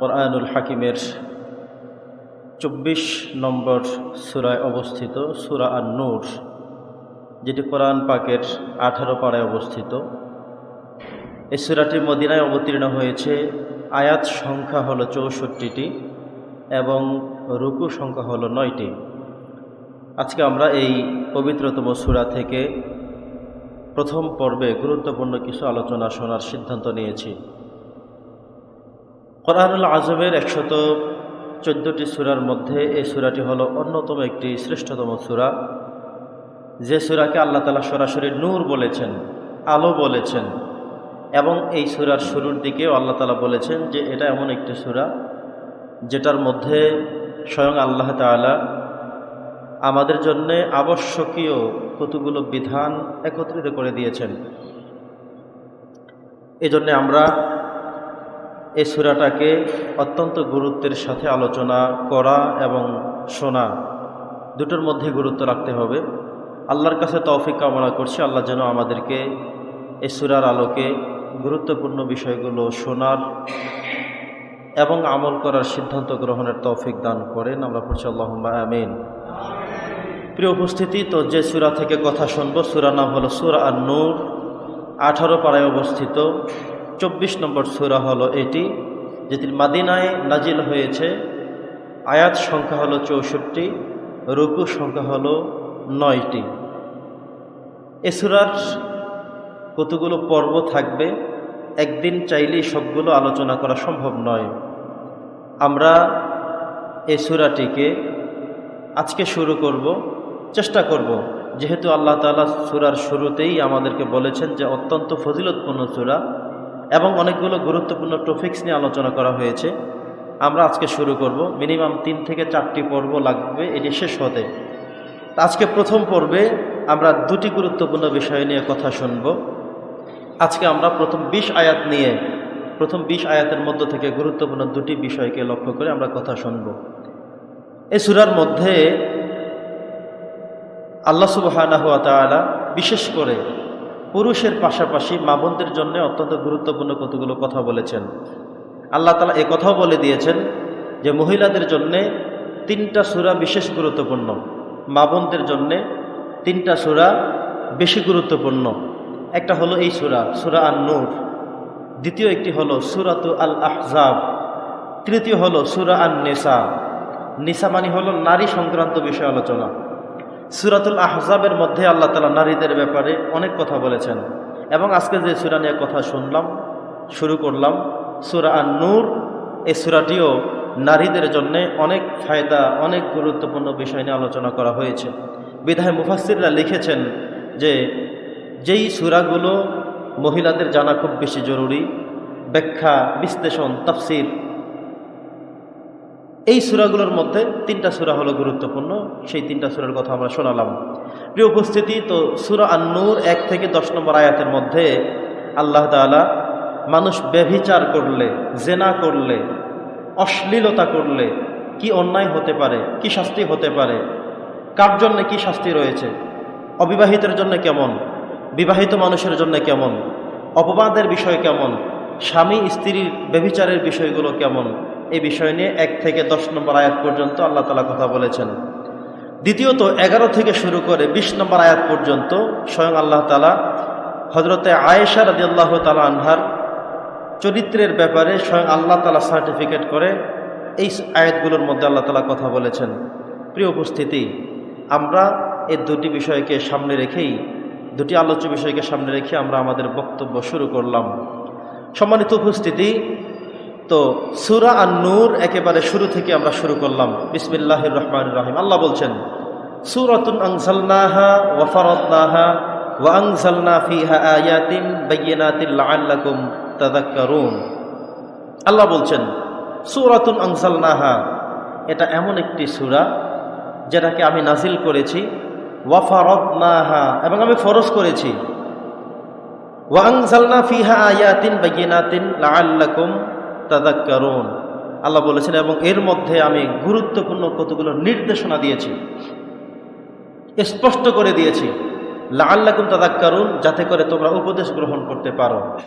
কোরআনুল হাকিমের চব্বিশ নম্বর সুরায় অবস্থিত সুরা আর নূর যেটি কোরআন পাকের আঠারো পাড়ায় অবস্থিত। এই সুরাটি মদিনায় অবতীর্ণ হয়েছে। আয়াত সংখ্যা হলো চৌষট্টিটি এবং রুকু সংখ্যা হলো নয়টি। আজকে আমরা এই পবিত্রতম সুরা থেকে প্রথম পর্বে গুরুত্বপূর্ণ কিছু আলোচনা শোনার সিদ্ধান্ত নিয়েছি। কোরআনুল আজমের একশত চোদ্দোটি সুরার মধ্যে এই সুরাটি হলো অন্যতম একটি শ্রেষ্ঠতম সুরা। যে সুরাকে আল্লাহ তালা সরাসরি নূর বলেছেন, আলো বলেছেন, এবং এই সুরার শুরুর দিকেও আল্লাহ তালা বলেছেন যে এটা এমন একটি সুরা যেটার মধ্যে স্বয়ং আল্লাহ তালা আমাদের জন্যে আবশ্যকীয় কতগুলো বিধান একত্রিত করে দিয়েছেন। এজন্যে আমরা এই সুরাটাকে অত্যন্ত গুরুত্বের সাথে আলোচনা করা এবং শোনা। দুটোর মধ্যে গুরুত্ব রাখতে হবে। আল্লাহর কাছে তৌফিক কামনা করছি। আল্লাহ যেন আমাদেরকে এই সুরার আলোকে গুরুত্বপূর্ণ বিষয়গুলো শোনার এবং আমল করার সিদ্ধান্ত গ্রহণের তৌফিক দান করেন। আমরা পড়ছি আল্লাহ আমিন। প্রিয় উপস্থিতি, তো যে সুরা থেকে কথা শুনব সুরা নাম হলো সুরা আর নূর আঠারো পাড়ায় অবস্থিত। চব্বিশ নম্বর সুরা হলো এটি যেটি মাদিনায় নাজিল হয়েছে। আয়াত সংখ্যা হলো চৌষট্টি, রুকু সংখ্যা হলো নয়টি। এ সুরার কতগুলো পর্ব থাকবে, একদিন চাইলেই সবগুলো আলোচনা করা সম্ভব নয়। আমরা এই সুরাটিকে আজকে শুরু করব, চেষ্টা করব। যেহেতু আল্লাহ তালা সুরার শুরুতেই আমাদেরকে বলেছেন যে অত্যন্ত ফজিলতপূর্ণ সুরা এবং অনেকগুলো গুরুত্বপূর্ণ টপিক্স নিয়ে আলোচনা করা হয়েছে। আমরা আজকে শুরু করব। মিনিমাম তিন থেকে চারটি পর্ব লাগবে, এটি শেষ হতে। আজকে প্রথম পর্বে আমরা দুটি গুরুত্বপূর্ণ বিষয় নিয়ে কথা শুনব। আজকে আমরা প্রথম বিশ আয়াত নিয়ে, প্রথম বিশ আয়াতের মধ্য থেকে গুরুত্বপূর্ণ দুটি বিষয়কে লক্ষ্য করে আমরা কথা শুনব। এই সুরার মধ্যে হুয়া তালা বিশেষ করে পুরুষের পাশাপাশি মা বোনদের জন্য অত্যন্ত গুরুত্বপূর্ণ কতগুলো কথা বলেছেন। আল্লাহ তালা এ কথাও বলে দিয়েছেন যে, মহিলাদের জন্যে তিনটা সুরা বিশেষ গুরুত্বপূর্ণ। মা বোনদের জন্যে তিনটা সুরা বেশি গুরুত্বপূর্ণ। একটা হলো এই সুরা সুরা আন নূর দ্বিতীয় একটি হলো সুরাতু আল আহজাব তৃতীয় হলো সুরা আন নেশা নিসা মানে হলো নারী সংক্রান্ত বিষয় আলোচনা। সুরাতুল আহজাবের মধ্যে আল্লাহ তালা নারীদের ব্যাপারে অনেক কথা বলেছেন। এবং আজকে যে সুরা নিয়ে কথা শুনলাম, শুরু করলাম, সুরা আন নূর এই সুরাটিও নারীদের জন্য অনেক ফায়দা, অনেক গুরুত্বপূর্ণ বিষয় নিয়ে আলোচনা করা হয়েছে। বিধায় মুফাসিররা লিখেছেন যে, যেই সুরাগুলো মহিলাদের জানা খুব বেশি জরুরি, ব্যাখ্যা, বিশ্লেষণ, তাফসির এই সুরাগুলোর মধ্যে তিনটা সুরা হলো গুরুত্বপূর্ণ, সেই তিনটা সুরার কথা আমরা শোনালাম। প্রিয় উপস্থিতি, তো সুরা আন্নুর এক থেকে দশ নম্বর আয়াতের মধ্যে আল্লাহ তালা মানুষ ব্যভিচার করলে, জেনা করলে, অশ্লীলতা করলে কি অন্যায় হতে পারে, কি শাস্তি হতে পারে, কার জন্য কি শাস্তি রয়েছে, অবিবাহিতের জন্য কেমন, বিবাহিত মানুষের জন্য কেমন, অপবাদের বিষয় কেমন, স্বামী স্ত্রীর ব্যভিচারের বিষয়গুলো কেমন এই বিষয় নিয়ে এক থেকে দশ নম্বর আয়াত পর্যন্ত আল্লাহ তালা কথা বলেছেন। দ্বিতীয়ত, এগারো থেকে শুরু করে ২০ নম্বর আয়াত পর্যন্ত স্বয়ং আল্লাহ তালা হজরতে আয়েশা রাজি আল্লাহ তালা আনহার চরিত্রের ব্যাপারে স্বয়ং আল্লাহ তালা সার্টিফিকেট করে এই আয়াতগুলোর মধ্যে আল্লাহ তালা কথা বলেছেন। প্রিয় উপস্থিতি, আমরা এই দুটি বিষয়কে সামনে রেখেই, দুটি আলোচ্য বিষয়কে সামনে রেখে আমরা আমাদের বক্তব্য শুরু করলাম। সম্মানিত উপস্থিতি তো সুরা আর নূর একেবারে শুরু থেকে আমরা শুরু করলাম। বিসমিল্লাহ রহমান রাহিম। আল্লাহ বলছেন আয়াতিন আল্লাহ বলছেন, সুরাতুন আংসালনাহা এটা এমন একটি সূরা যেটাকে আমি নাজিল করেছি ওয়াফারতনাহা এবং আমি ফরজ করেছি। ওয়া আংসালনা ফিহা আয়াতিন বাইয়িনাতিন লাআল্লাকুম তাদাক্কারুন। আল্লাহ বলেছেন, এবং এর মধ্যে আমি গুরুত্বপূর্ণ কতগুলো নির্দেশনা দিয়েছি, স্পষ্ট করে দিয়েছি। লা আল্লাকুম তাদাক্কারুন, যাতে করে তোমরা উপদেশ গ্রহণ করতে পারো।